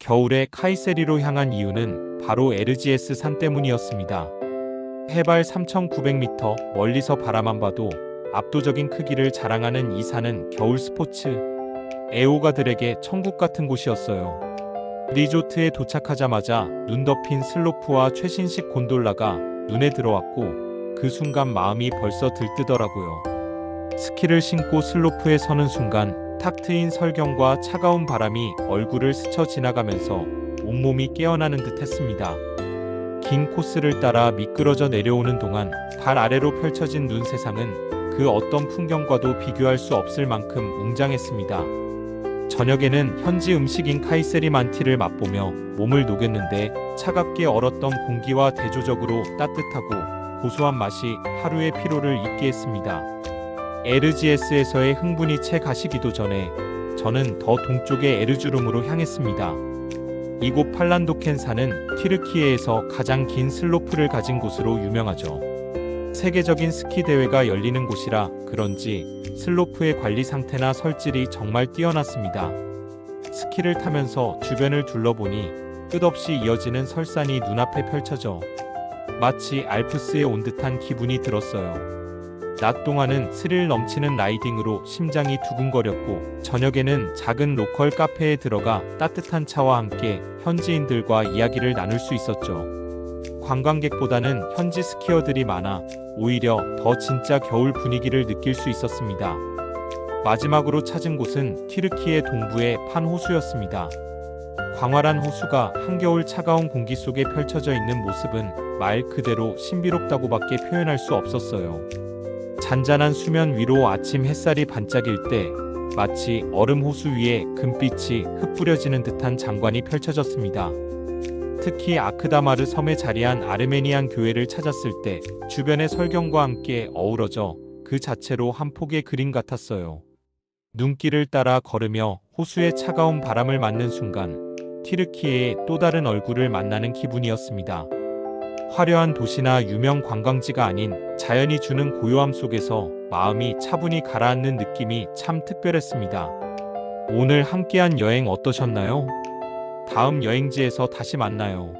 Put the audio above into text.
겨울에 카이세리로 향한 이유는 바로 에르지에스 산 때문이었습니다. 해발 3,900m 멀리서 바라만 봐도 압도적인 크기를 자랑하는 이 산은 겨울 스포츠 애호가들에게 천국 같은 곳이었어요. 리조트에 도착하자마자 눈 덮인 슬로프와 최신식 곤돌라가 눈에 들어왔고 그 순간 마음이 벌써 들뜨더라고요. 스키를 신고 슬로프에 서는 순간 탁 트인 설경과 차가운 바람이 얼굴을 스쳐 지나가면서 온몸이 깨어나는 듯 했습니다. 긴 코스를 따라 미끄러져 내려오는 동안 발 아래로 펼쳐진 눈 세상은 그 어떤 풍경과도 비교할 수 없을 만큼 웅장했습니다. 저녁에는 현지 음식인 카이세리 만티를 맛보며 몸을 녹였는데 차갑게 얼었던 공기와 대조적으로 따뜻하고 고소한 맛이 하루의 피로를 잊게 했습니다. 에르지에스에서의 흥분이 채 가시기도 전에 저는 더 동쪽의 에르주름으로 향했습니다. 이곳 팔란도켄산은 튀르키예에서 가장 긴 슬로프를 가진 곳으로 유명하죠. 세계적인 스키 대회가 열리는 곳이라 그런지 슬로프의 관리 상태나 설질이 정말 뛰어났습니다. 스키를 타면서 주변을 둘러보니 끝없이 이어지는 설산이 눈앞에 펼쳐져 마치 알프스에 온 듯한 기분이 들었어요. 낮 동안은 스릴 넘치는 라이딩으로 심장이 두근거렸고 저녁에는 작은 로컬 카페에 들어가 따뜻한 차와 함께 현지인들과 이야기를 나눌 수 있었죠. 관광객보다는 현지 스키어들이 많아 오히려 더 진짜 겨울 분위기를 느낄 수 있었습니다. 마지막으로 찾은 곳은 튀르키예 동부의 판 호수였습니다. 광활한 호수가 한겨울 차가운 공기 속에 펼쳐져 있는 모습은 말 그대로 신비롭다고밖에 표현할 수 없었어요. 잔잔한 수면 위로 아침 햇살이 반짝일 때 마치 얼음 호수 위에 금빛이 흩뿌려지는 듯한 장관이 펼쳐졌습니다. 특히 아크다마르 섬에 자리한 아르메니안 교회를 찾았을 때 주변의 설경과 함께 어우러져 그 자체로 한 폭의 그림 같았어요. 눈길을 따라 걸으며 호수의 차가운 바람을 맞는 순간 튀르키예의 또 다른 얼굴을 만나는 기분이었습니다. 화려한 도시나 유명 관광지가 아닌 자연이 주는 고요함 속에서 마음이 차분히 가라앉는 느낌이 참 특별했습니다. 오늘 함께한 여행 어떠셨나요? 다음 여행지에서 다시 만나요.